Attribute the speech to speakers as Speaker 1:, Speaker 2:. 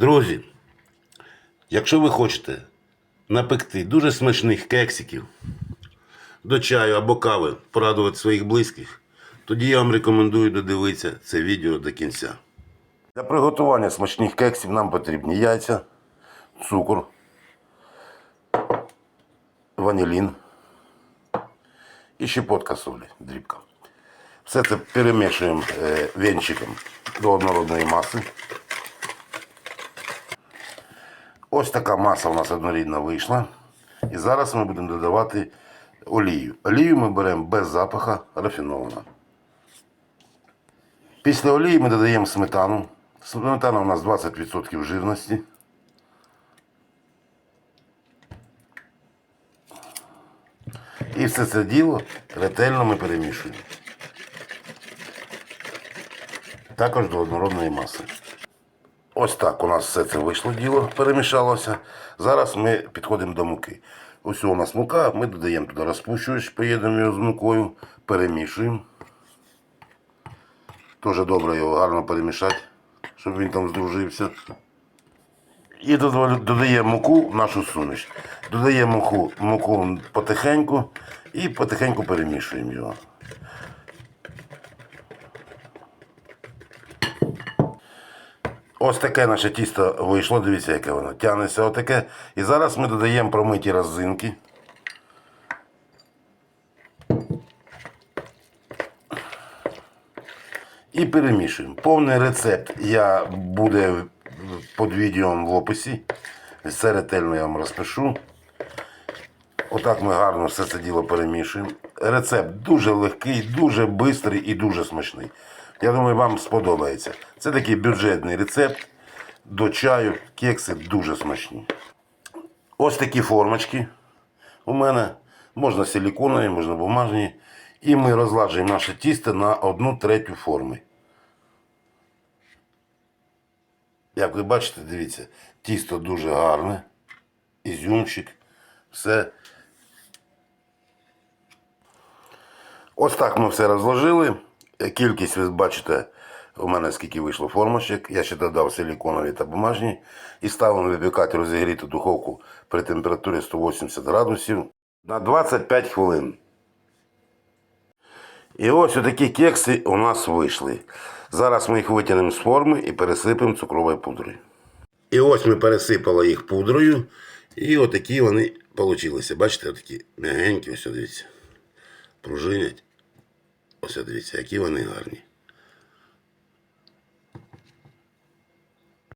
Speaker 1: Друзі, якщо ви хочете напекти дуже смачних кексиків до чаю або кави, порадувати своїх близьких, тоді я вам рекомендую додивитися це відео до кінця. Для приготування смачних кексів нам потрібні яйця, цукор, ванілін і щепотка солі, дрібка. Все це перемішуємо е, венчиком до однородної маси. Ось така маса у нас однорідна вийшла. І зараз ми будемо додавати олію. Олію ми беремо без запаха рафінована. Після олії ми додаємо сметану. Сметана у нас 20% жирності. І все це діло ретельно ми перемішуємо. Також до однородної маси. Ось так у нас все це вийшло діло, перемішалося. Зараз ми підходимо до муки. Ось у нас мука, ми додаємо туди розпущувач, поєднуємо його з мукою, перемішуємо. Дуже добре його гарно перемішати, щоб він там здружився. І додаємо муку в нашу суміш. Додаємо муку, муку потихеньку і потихеньку перемішуємо його. Ось таке наше тісто вийшло, дивіться, яке воно. Тягнеться отаке. І зараз ми додаємо промиті розинки. І перемішуємо. Повний рецепт я буде під відео в описі. Все ретельно я вам розпишу. Отак ми гарно все це діло перемішуємо. Рецепт дуже легкий, дуже швидкий і дуже смачний. Я думаю, вам сподобається. Це такий бюджетний рецепт. До чаю кекси дуже смачні. Ось такі формочки у мене. Можна силіконові, можна бумажні. І ми розладжуємо наше тісто на одну третю форми. Як ви бачите, дивіться, тісто дуже гарне, ізюмчик, все. Ось так ми все розложили. Кількість, ви бачите, у мене скільки вийшло формочок. Я ще додав силіконові та бумажні. І ставимо випікати розігріту духовку при температурі 180 градусів на 25 хвилин. І ось такі кекси у нас вийшли. Зараз ми їх витягнемо з форми і пересипемо цукровою пудрою. І ось ми пересипали їх пудрою. І отакі вони вийшли. Бачите, такі м'ягенькі, ось дивіться. Пружинять. Ось дивіться, які вони гарні.